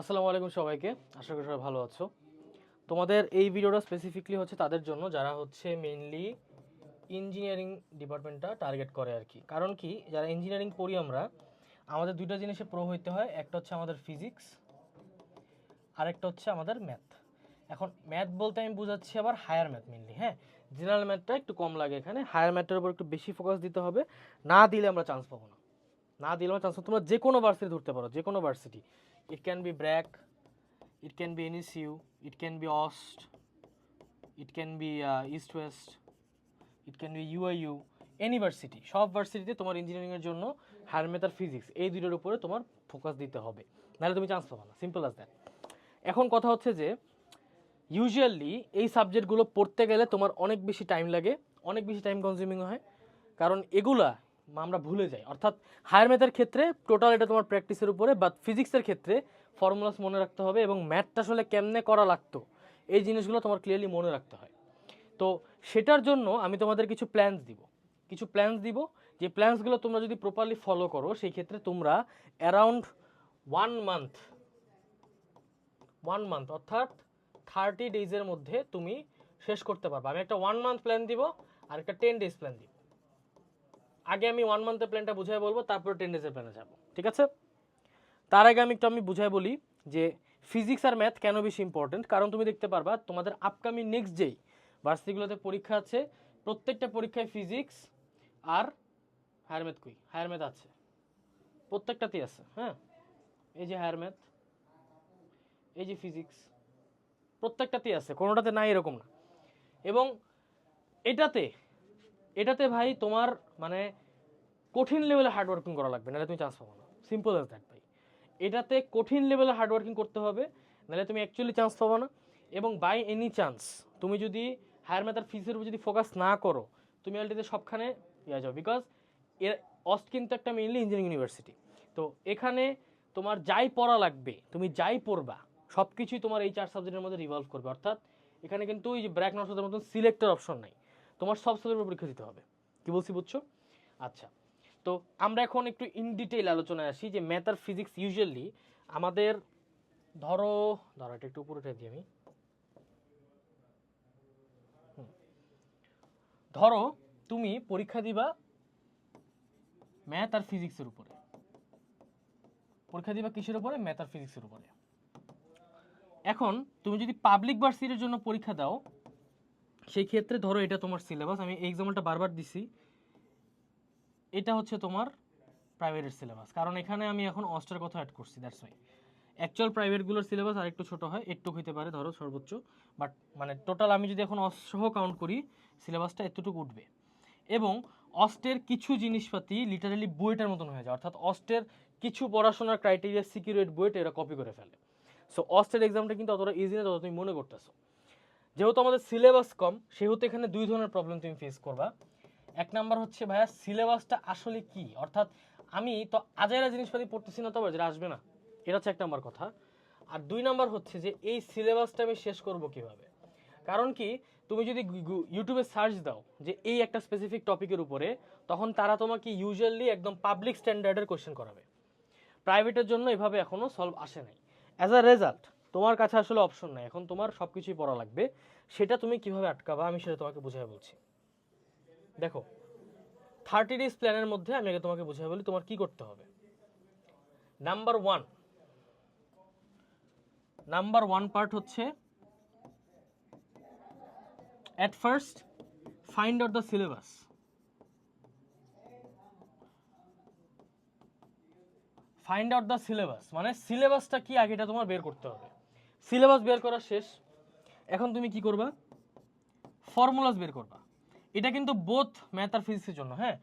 আসসালামু আলাইকুম সবাইকে। আশা করি সবাই ভালো আছো। তোমাদের এই ভিডিওটা স্পেসিফিকলি হচ্ছে তাদের জন্য, যারা হচ্ছে মেইনলি ইঞ্জিনিয়ারিং ডিপার্টমেন্টটা টার্গেট করে আর কি। কারণ কি, যারা ইঞ্জিনিয়ারিং পড়ি আমরা, আমাদের দুইটা জিনিসে প্রো হইতে হয়, একটা হচ্ছে আমাদের ফিজিক্স আরেকটা হচ্ছে আমাদের ম্যাথ এখন ম্যাথ বলতে আমি বুঝাচ্ছি আবার হায়ার ম্যাথ মেনলি হ্যাঁ? জেনারেল ম্যাথটা একটু কম লাগে এখানে হায়ার ম্যাথটার উপর একটু বেশি ফোকাস দিতে হবে, না দিলে আমরা চান্স পাবো না। না দিলে আমরা চান্স তোমরা যে কোনো ভার্সিটি ধরতে পারো যে কোনো varsity it can be BRAC, it can be NECU, it can be OST, it can be uh, East West, it can be UIU, any varsity সব ভার্সিটিতে তোমার ইঞ্জিনিয়ারিংয়ের জন্য আর ফিজিক্স এই দুটোর উপরে তোমার ফোকাস দিতে হবে। নাহলে তুমি চান্স পাবে না সিম্পল আস দ্যাট এখন কথা হচ্ছে যে ইউজুয়ালি এই সাবজেক্টগুলো পড়তে গেলে তোমার অনেক বেশি টাইম লাগে অনেক বেশি টাইম কনজিউমিং হয়। কারণ এগুলা আমরা ভুলে যাই। অর্থাৎ হায়ার ম্যাথের ক্ষেত্রে টোটাল এটা তোমার প্র্যাকটিসের উপরে বাট ফিজিক্সের ক্ষেত্রে ফর্মুলাস মনে রাখতে হবে এবং ম্যাথটা আসলে কেমনে করা লাগতো, এই জিনিসগুলো তোমার ক্লিয়ারলি মনে রাখতে হয়। তো সেটার জন্য আমি তোমাদের কিছু প্ল্যানস দিব। কিছু প্ল্যানস দিব, যে প্ল্যানসগুলো তোমরা যদি প্রপারলি ফলো করো, সেই ক্ষেত্রে তোমরা around one month one month অর্থাৎ থার্টি ডেজের মধ্যে তুমি শেষ করতে পারবে। আমি একটা ওয়ান মান্থ প্ল্যান দিব আর একটা টেন ডেজ প্ল্যান দিব। আগে আমি ওয়ান মান্থের প্ল্যানটা বুঝাই বলব, তারপর টেন ডেজের প্ল্যানে যাব, ঠিক আছে? তার আগে আমি একটু আমি বুঝাই বলি যে ফিজিক্স আর ম্যাথ কেন বেশি ইম্পর্টেন্ট কারণ তুমি দেখতে পারবা, তোমাদের আপকামিং নেক্সট যেই ভার্সিটিগুলোতে পরীক্ষা আছে, প্রত্যেকটা পরীক্ষায় ফিজিক্স আর হায়ার ম্যাথ কই? হায়ার ম্যাথ আছে। প্রত্যেকটাতেই আছে হ্যাঁ? এই যে হায়ার ম্যাথ এই যে ফিজিক্স প্রত্যেকটাতেই আছে, কোনোটাতে নাই এরকম না। এবং এটাতে এটাতে ভাই তোমার মানে কঠিন লেভেলে হার্ড ওয়ার্কিং করা লাগবে, নাহলে তুমি চান্স পাবো না। সিম্পল অ্যাজ দ্যাট ভাই। এটাতে কঠিন লেভেলে হার্ড ওয়ার্কিং করতে হবে, নাহলে তুমি অ্যাকচুয়ালি চান্স পাবো না। এবং বাই এনি চান্স তুমি যদি হায়ার ম্যাথ আর ফিজিক্সের উপর যদি ফোকাস না করো, তুমি অলরেডি সবখানে ইয়ে যাও। বিকজ এর অস্ট কিন্তু একটা মেইনলি ইঞ্জিনিয়ারিং ইউনিভার্সিটি তো এখানে তোমার যাই পড়া লাগবে, তুমি যাই পড়বা সব কিছুই তোমার এই চার সাবজেক্টের মধ্যে রিভলভ করবে। অর্থাৎ এখানে কিন্তু ওই যে ব্র্যাক নর্সের মতন সিলেক্টের অপশন নাই। তোমার সব সাবজেক্টের পরীক্ষা দিতে হবে। কি বলছি বুঝছ? আচ্ছা তো আমরা এখন একটু ইন ডিটেইল আলোচনায় আসি যে ম্যাথ আর ফিজিক্স ইউজুয়ালি আমাদের, ধরো ধরো, এটা একটু উপরে দিই আমি। ধরো, তুমি পরীক্ষা দিবা ম্যাথ আর ফিজিক্সের উপরে। পরীক্ষা দিবা কিসের উপরে? ম্যাথ আর ফিজিক্সের উপরে। এখন, তুমি যদি পাবলিক ভার্সিটির জন্য পরীক্ষা দাও সেই ক্ষেত্রে ধরো এটা তোমার সিলেবাস আমি এক্সাম্পলটা বারবার দিছি। এটা হচ্ছে তোমার প্রাইভেটের সিলেবাস কারণ এখানে আমি এখন অস্টার কথা অ্যাড করছি দ্যাটস ওয়াই অ্যাকচুয়াল প্রাইভেটগুলোর সিলেবাস আর একটু ছোটো হয় একটু হইতে পারে, ধরো সর্বোচ্চ। বাট মানে টোটাল আমি যদি এখন অসহ কাউন্ট করি সিলেবাসটা এতটুকু উঠবে। এবং অস্টের কিছু জিনিসপাতি লিটারালি বইটার মতন হয়ে যায়, অর্থাৎ অস্টের কিছু পড়াশোনার ক্রাইটেরিয়া সিকিউরেট বইটা এরা কপি করে ফেলে। সো অস্টের এক্সামটা কিন্তু অতটা ইজি না তত তুমি মনে করতেছো। যেহেতু আমাদের সিলেবাস কম, সেহেতু এখানে দুই ধরনের প্রবলেম তুমি ফেস করবা। এক নাম্বার হচ্ছে, ভাইয়া সিলেবাসটা আসলে কি? অর্থাৎ আমি তো আজাইরা জিনিসপাতি পড়তেছি না তো, আবার যেটা আসবে না। এটা হচ্ছে এক নাম্বার কথা। আর দুই নাম্বার হচ্ছে যে, এই সিলেবাসটা আমি শেষ করব কীভাবে? কারণ কি, তুমি যদি ইউটিউবে সার্চ দাও যে, এই একটা স্পেসিফিক টপিকের উপরে, তখন তারা তোমাকে ইউজুয়ালি একদম পাবলিক স্ট্যান্ডার্ডের কোশ্চেন করাবে। প্রাইভেটের জন্য এভাবে এখনও সলভ আসে নাই। অ্যাজ আ রেজাল্ট তোমার কাছে আসলে অপশন নাই। এখন তোমার সব কিছুই পড়া লাগবে। সেটা তুমি কীভাবে আটকাবা, আমি সেটা তোমাকে বুঝাই বলছি। দেখো থার্টি ডেজ প্ল্যানের মধ্যে আমি আগে তোমাকে বুঝাই বলি তোমার কি করতে হবে। Number one number one part হচ্ছে at first find out the syllabus find out the syllabus মানে সিলেবাসটা কি আগে এটা তোমার বের করতে হবে। সিলেবাস বের করা শেষ। এখন তুমি কি করবা? ফর্মুলাস বের করবা। এটা কিন্তু বোথ ম্যাথ আর ফিজিক্সের জন্য হ্যাঁ?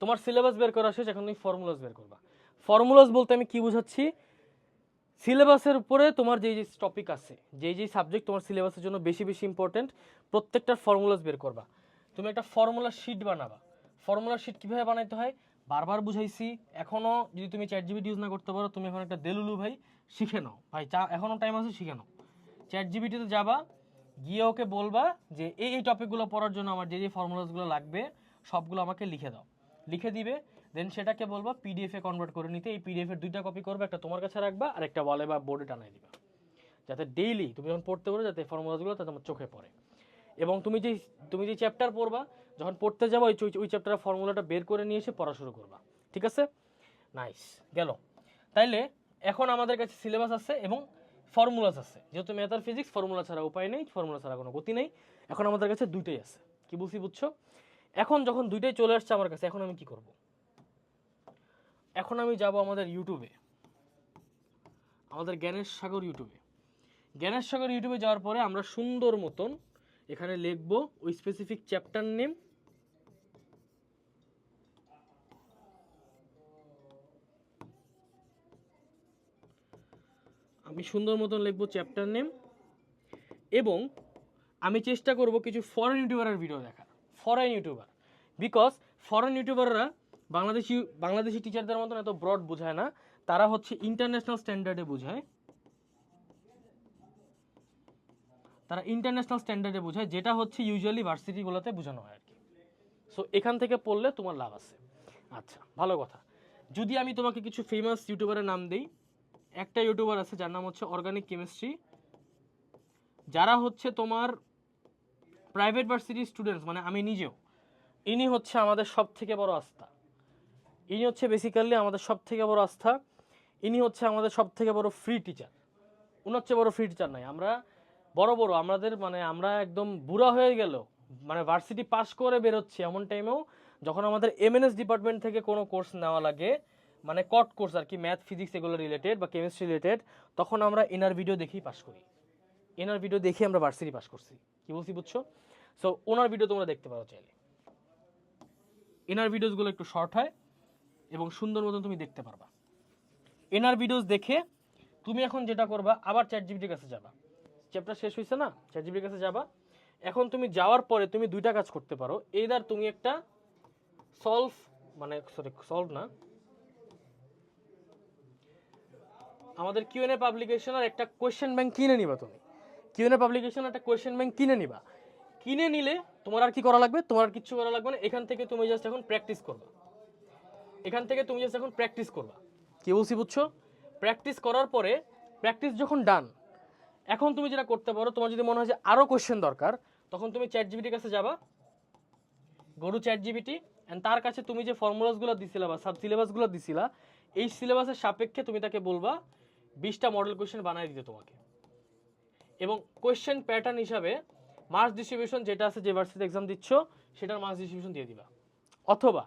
তোমার সিলেবাস বের করা শেষ, এখন তুমি ফর্মুলাস বের করবা। ফর্মুলাস বলতে আমি কি বোঝাচ্ছি? সিলেবাসের উপরে তোমার যেই যে টপিক আছে, যেই যেই সাবজেক্ট তোমার সিলেবাসের জন্য বেশি বেশি ইম্পর্টেন্ট প্রত্যেকটার ফর্মুলাস বের করবা। তুমি একটা ফর্মুলা শিট বানাবা। ফর্মুলা শিট কীভাবে বানাইতে হয়? বারবার বুঝাইছি, এখনও যদি তুমি চ্যাট জিবিটি ইউজ না করতে পারো, তুমি এখন একটা দেলুলু ভাই, শিখে নাও। ভাই চা এখনও টাইম আছে, শিখে নাও। চ্যাট জিবিটিতে যাবা, গিয়ে ওকে বলবা যে, এই এই টপিকগুলো পড়ার জন্য আমার যে যে ফর্মুলাসগুলো লাগবে, সবগুলো আমাকে লিখে দাও। লিখে দিবে দেন সেটাকে বলবা পিডিএফ কনভার্ট করে নিতে। এই পিডিএফ এর দুইটা কপি করবে, একটা তোমার কাছে রাখবা, আর একটা ওয়ালে বা বোর্ডে টানাই দিবা। যাতে ডেইলি তুমি যখন পড়তে পারো, যাতে ফর্মুলাগুলো তাতে তোমার চোখে পড়ে। এবং তুমি যে তুমি যে চ্যাপ্টার পড়বা যখন পড়তে যাব, ওই ওই চ্যাপ্টারের ফর্মুলাটা বের করে নিয়ে এসে পড়া শুরু করবা। ঠিক আছে? নাইস গেল। তাইলে এখন আমাদের কাছে সিলেবাস আছে এবং ফর্মুলাস আছে। যেহেতু ম্যাথ আর ফিজিক্স ফর্মুলা ছাড়া উপায় নেই ফর্মুলা ছাড়া কোনো গতি নেই। এখন আমাদের কাছে দুইটাই আছে। কি বুঝছি, বুঝছ? এখন যখন দুইটাই চলে আসছে আমার কাছে, এখন আমি কি করব? এখন আমি যাব আমাদের ইউটিউবে আমাদের জ্ঞানের সাগর ইউটিউবে জ্ঞানের সাগর ইউটিউবে যাওয়ার পরে আমরা সুন্দর মতন এখানে লিখব ওই স্পেসিফিক চ্যাপ্টার নেম আমি সুন্দর মতন লিখব চ্যাপ্টার নেম এবং আমি চেষ্টা করব কিছু ফরেন ইউটিউবারের ভিডিও দেখার। ফরেন ইউটিউবার বিকজ ফরেন ইউটিউবাররা বাংলাদেশি বাংলাদেশি টিচারদের মতন এত ব্রড বোঝায় না। তারা হচ্ছে ইন্টারন্যাশনাল স্ট্যান্ডার্ডে বোঝায়। তারা ইন্টারন্যাশনাল স্ট্যান্ডার্ডে বোঝায়, যেটা হচ্ছে ইউজুয়ালি ভার্সিটিগুলোতে বোঝানো হয় আর কি সো এখান থেকে পড়লে তোমার লাভ আছে। আচ্ছা ভালো কথা। যদি আমি তোমাকে কিছু ফেমাস ইউটিউবারের নাম দিই একটা ইউটিউবার আছে যার নাম হচ্ছে অর্গানিক কেমিস্ট্রি যারা হচ্ছে তোমার প্রাইভেট ভার্সিটির স্টুডেন্টস মানে আমি নিজেও। ইনি হচ্ছে আমাদের সব থেকে বড় আস্থা। ইনি হচ্ছে বেসিক্যালি আমাদের সব থেকে বড় আস্থা। ইনি হচ্ছে আমাদের সব থেকে বড় ফ্রি টিচার উনি হচ্ছে বড় ফ্রি টিচার নাই। আমরা বড় বড়, আমাদের মানে আমরা একদম বুড়া হয়ে গেল মানে ভার্সিটি পাস করে বেরোচ্ছি এমন টাইমেও যখন আমাদের এমএনএস ডিপার্টমেন্ট থেকে কোনো কোর্স নেওয়া লাগে মানে কট কোর্স আর কি ম্যাথ ফিজিক্স এগুলো রিলেটেড বা কেমিস্ট্রি রিলেটেড তখন আমরা এনার ভিডিও দেখেই পাস করি। এনার ভিডিও দেখে আমরা ভার্সিটি পাস করছি। কি বলছি বুঝছ? সো ওনার ভিডিও তোমরা দেখতে পারো চাইলে। এনার ভিডিওসগুলো একটু শর্ট হয় এবং সুন্দর মতন তুমি দেখতে পারবা। এনার ভিডিওস দেখে তুমি এখন যেটা করবা, আবার চ্যাট জিবিটির কাছে যাবা। চ্যাপ্টার শেষ হয়েছে না? চ্যাট জিবিটির কাছে যাবা। এখন তুমি যাওয়ার পরে তুমি দুইটা কাজ করতে পারো। এইদার তুমি একটা সলভ মানে সরি সলভ না আমাদের কিউএনএ পাবলিকেশনের একটা কোয়েশ্চেন ব্যাংক কিনে নিবা তুমি। কিউএনএ পাবলিকেশনের একটা কোয়েশ্চেন ব্যাংক কিনে নিবা। কিনে নিলে তোমার আর কি করা লাগবে? তোমার আর কিচ্ছু করা লাগবে না। এখান থেকে তুমি জাস্ট এখন প্র্যাকটিস করবা। এখান থেকে তুমি জাস্ট এখন প্র্যাকটিস করবা। কি বলছি বুঝছ? প্র্যাকটিস করার পরে প্র্যাকটিস যখন ডান এখন তুমি যেটা করতে পারো, তোমার যদি মনে হয় যে আরও কোয়েশ্চেন দরকার, তখন তুমি চ্যাট জিবিটির কাছে যাবা। গরু চ্যাট জিবিটি অ্যান্ড তার কাছে তুমি যে ফর্মুলাসগুলো দিছিলা বা সাব সিলেবাসগুলো দিছিলা, এই সিলেবাসের সাপেক্ষে তুমি তাকে বলবা বিশটা মডেল কোয়েশ্চেন বানিয়ে দিতে তোমাকে। এবং কোয়েশ্চেন প্যাটার্ন হিসাবে মার্কস ডিস্ট্রিবিউশন যেটা আছে যে ভার্সিটি এক্সাম দিচ্ছ, সেটার মার্কস ডিস্ট্রিবিউশন দিয়ে দিবা। অথবা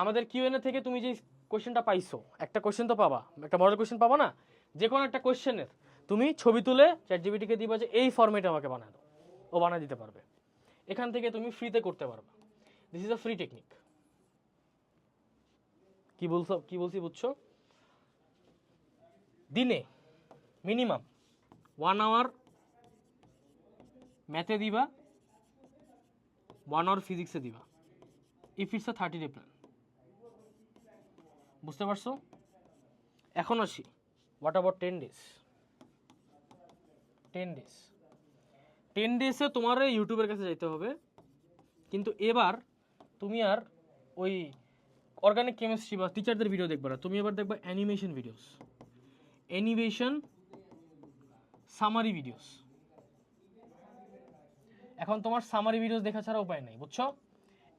আমাদের কিউএনএ থেকে তুমি যে কোয়েশ্চেনটা পাইছো, একটা কোয়েশ্চেন তো পাবা, একটা মডেল কোয়েশ্চেন পাবা না? যে কোনো একটা কোয়েশ্চেনের তুমি ছবি তুলে চ্যাট জিবিটিকে দিবা যে এই ফর্মেটে আমাকে দাও। ও বানিয়ে দিতে পারবে। এখান থেকে তুমি ফ্রিতে করতে পারবা। This is a free technique কি বলছো, কি বলছি বুঝছ? দিনে মিনিমাম ওয়ান আওয়ার ম্যাথে দিবা ওয়ান আওয়ার ফিজিক্সে দিবা। If it's a thirty day plan বুঝতে পারছ? এখন আসি। What about ten days ten days ten ডেজে তোমার ইউটিউবের কাছে যেতে হবে। কিন্তু এবার তুমি আর ওই অর্গানিক কেমিস্ট্রি বা টিচারদের ভিডিও দেখবে না। তুমি এবার দেখবে animation videos animation summary videos এখন তোমার সামারি ভিডিওস দেখা ছাড়া উপায় নেই, বুঝছ?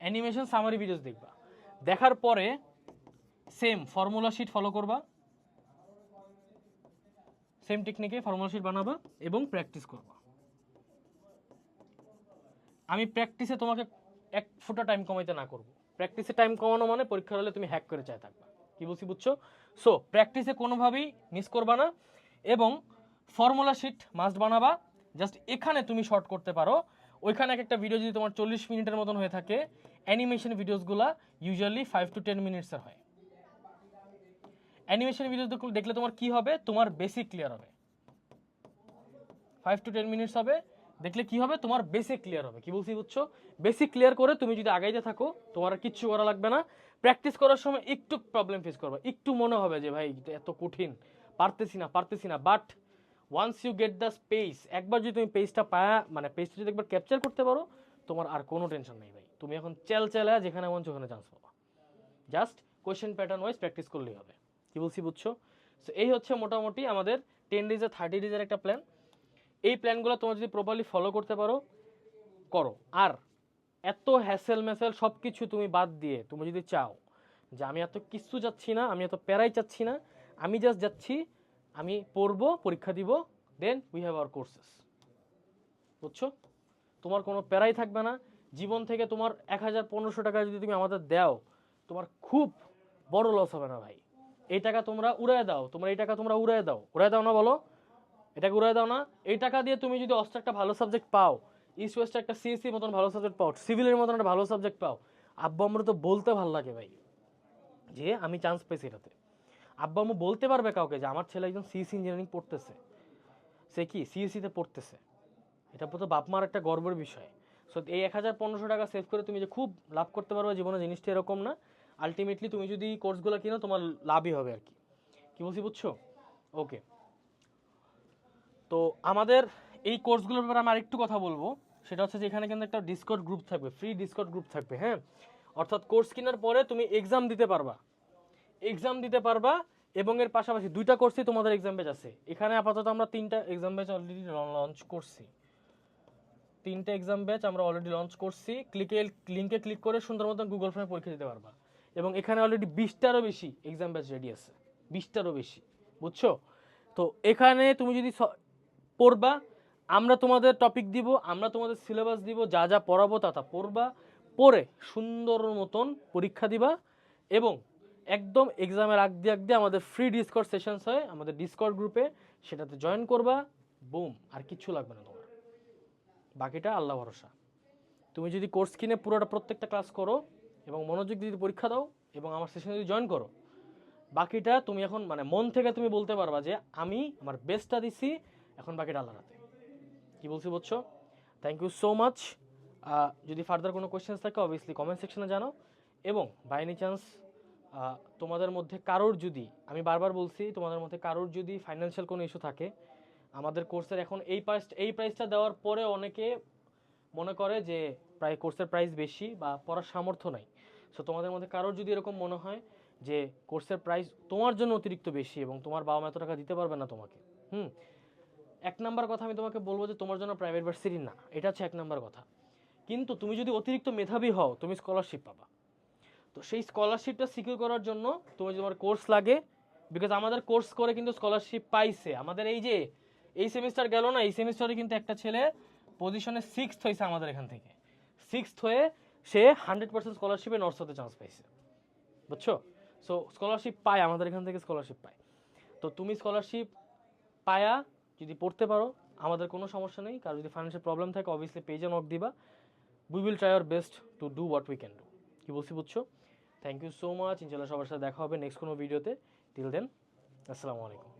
অ্যানিমেশন সামারি ভিডিওস দেখবা। দেখার পরে সেম ফর্মুলা শিট ফলো করবা। সেম টেকনিকে ফর্মুলা শিট বানাবা এবং প্র্যাকটিস করবা। আমি প্র্যাকটিসে তোমাকে এক ফুটা টাইম কমাইতে না করব। প্র্যাকটিসে টাইম কমানো মানে পরীক্ষার হলে তুমি হ্যাক করে চাই থাকবা। কি বলছি বুঝছ? সো প্র্যাকটিসে কোনোভাবেই মিস করবা না এবং ফর্মুলা শিট মাস্ট বানাবা। জাস্ট এখানে তুমি শর্ট করতে পারো। ওইখানে এক একটা ভিডিও যদি তোমার চল্লিশ মিনিটের মতন হয়ে থাকে অ্যানিমেশন ভিডিওসগুলো ইউজুয়ালি ফাইভ টু টেন মিনিটসের হয়। অ্যানিমেশন ভিডিও দেখলে তোমার কি হবে? তোমার বেসিক ক্লিয়ার হবে। ফাইভ টু টেন মিনিটস হবে। দেখলে কি হবে? তোমার বেসিক ক্লিয়ার হবে। কি বলছি বুঝছ? বেসিক ক্লিয়ার করে তুমি যদি আগাইতে থাকো, তোমার কিচ্ছু করা লাগবে না। প্র্যাকটিস করার সময় একটু প্রবলেম ফেস করবে। একটু মনে হবে যে, ভাই এত কঠিন। পারতেছি না পারতেছি না। But once you get the space একবার যদি তুমি পেজটা পায়া মানে পেজটা যদি একবার ক্যাপচার করতে পারো, তোমার আর কোনো টেনশন নেই ভাই। তুমি এখন চেল চেলা যেখানে মন ওখানে চান্স পাবা। Just question pattern wise practice করলেই হবে। কি বলছি বুঝছ? সো এই হচ্ছে মোটামুটি আমাদের টেন ডেজের থার্টি ডেজের একটা প্ল্যান এই প্ল্যানগুলো তোমরা যদি প্রপারলি ফলো করতে পারো, করো। আর এত হ্যাসেল ম্যাসেল সব কিছু তুমি বাদ দিয়ে তুমি যদি চাও যে আমি এত কিছু যাচ্ছি না, আমি এত প্যারাই চাচ্ছি না, আমি জাস্ট যাচ্ছি, আমি পড়ব, পরীক্ষা দিব then we have our courses বুঝছ? তোমার কোনো প্যারাই থাকবে না। জীবন থেকে তোমার এক হাজার পনেরোশো টাকা যদি তুমি আমাদের দাও, তোমার খুব বড় লস হবে না ভাই। এই টাকা তোমরা উড়ায় দাও, তোমরা এই টাকা তোমরা উড়ায় দাও। উড়ায় দাও না বলো? এটাকে উড়ায় দাও না। এই টাকা দিয়ে তুমি যদি অস্ত্র একটা ভালো সাবজেক্ট পাও ইস্ট ওয়েস্টে একটা সিএসসি মতন ভালো সাবজেক্ট পাও সিভিলের মতন একটা ভালো সাবজেক্ট পাও, আব্বা আমরা তো বলতে ভালো লাগে ভাই, যে আমি চান্স পেয়েছি এটাতে। আব্বা আম্মু বলতে পারবে কাউকে যে আমার ছেলে একজন সিএসসি ইঞ্জিনিয়ারিং পড়তেছে। সে কি সিএসসিতে পড়তেছে? এটা তো বাপ মার একটা গর্বের বিষয়। সো এই এক হাজার পনেরোশো টাকা সেভ করে তুমি যে খুব লাভ করতে পারবে জীবনে, জিনিসটা এরকম না। আলটিমেটলি তুমি যদি কোর্সগুলো কিনো, তোমার লাভই হবে আর কি। কি বলছি বুঝছ? ওকে তো আমাদের এই কোর্সগুলোর ব্যাপারে আমি আরেকটু কথা বলব। সেটা হচ্ছে যে এখানে কিন্তু একটা ডিসকট গ্রুপ থাকবে ফ্রি ডিসকট গ্রুপ থাকবে হ্যাঁ? অর্থাৎ কোর্স কেনার পরে তুমি এক্সাম দিতে পারবা। এক্সাম দিতে পারবা এবং এর পাশাপাশি দুইটা কোর্সই তোমাদের এক্সাম ব্যাচ আছে। এখানে আপাতত আমরা তিনটা এক্সাম ব্যাচ অলরেডি লঞ্চ করছি। তিনটা এক্সাম ব্যাচ আমরা অলরেডি লঞ্চ করছি। ক্লিকে লিঙ্কে ক্লিক করে সুন্দর মতন গুগল ফর্মে পরীক্ষা দিতে পারবা। এবং এখানে অলরেডি বিশটারও বেশি এক্সাম ব্যাচ রেডি আছে। বিশটারও বেশি, বুঝছ? তো এখানে তুমি যদি পড়বা। আমরা তোমাদের টপিক দিব, আমরা তোমাদের সিলেবাস দিব, যা যা পড়াবো তা তা পড়বা। পড়ে সুন্দর মতন পরীক্ষা দিবা এবং একদম এক্সামের আগ দিয়ে আগ দিয়ে আমাদের ফ্রি ডিসকর্ড সেশনস হয় আমাদের ডিসকর্ড গ্রুপে সেটাতে জয়েন করবা। বুম আর কিচ্ছু লাগবে না তোমার। বাকিটা আল্লাহ ভরসা। তুমি যদি কোর্স কিনে পুরোটা প্রত্যেকটা ক্লাস করো এবং মনোযোগ দিয়ে পরীক্ষা দাও এবং আমার সেশনে যদি জয়েন করো, বাকিটা তুমি এখন মানে মন থেকে তুমি বলতে পারবা যে আমি আমার বেস্টটা দিছি এখন বাকিটা আল্লাহর হাতে। কি বলছি বুঝছ? থ্যাংক ইউ সো মাচ যদি ফার্দার কোনো কোয়েশ্চেন্স থাকে অবভিয়াসলি কমেন্ট সেকশনে জানাও। এবং বাই এনি চান্স তোমাদের মধ্যে কারোর যদি, আমি বারবার বলছি, তোমাদের মধ্যে কারোর যদি ফাইন্যান্সিয়াল কোনো ইস্যু থাকে, আমাদের কোর্সের এখন এই প্রাইস এই প্রাইসটা দেওয়ার পরে অনেকে মনে করে যে, প্রায় কোর্সের প্রাইস বেশি বা পড়ার সামর্থ্য নাই। সো তোমাদের মধ্যে কারোর যদি এরকম মনে হয় যে কোর্সের প্রাইস তোমার জন্য অতিরিক্ত বেশি এবং তোমার বাবা মা এত টাকা দিতে পারবে না তোমাকে, হুম? এক নাম্বার কথা আমি তোমাকে বলব যে তোমার জন্য প্রাইভেট ভার্সিটি না, এটা হচ্ছে এক নাম্বার কথা। কিন্তু তুমি যদি অতিরিক্ত মেধাবী হও, তুমি স্কলারশিপ পাবা। তো সেই স্কলারশিপটা সিকিউর করার জন্য তুমি যদি তোমার কোর্স লাগে বিকজ আমাদের কোর্স করে কিন্তু স্কলারশিপ পাইছে। আমাদের এই যে, এই সেমিস্টার গেল না, এই সেমিস্টারে কিন্তু একটা ছেলে পজিশনে সিক্সথ হয়েছে আমাদের এখান থেকে। সিক্সথ হয়ে সে হান্ড্রেড পার্সেন্ট স্কলারশিপে নর্থ সাউথে চান্স পাইছে। বুঝছ? সো স্কলারশিপ পায়, আমাদের এখান থেকে স্কলারশিপ পায়। তো তুমি স্কলারশিপ পায়া যদি পড়তে পারো, আমাদের কোনো সমস্যা নেই। কারও যদি ফাইন্যান্সিয়াল প্রবলেম থাকে অবভিয়াসলি পেজে নক দিবা। We will try our best to do what we can do কি বলছি বুঝছ? থ্যাংক ইউ সো মাচ ইনশাল্লাহ সবার সাথে দেখা হবে নেক্সট কোনো ভিডিওতে টিল দেন আসসালামু আলাইকুম।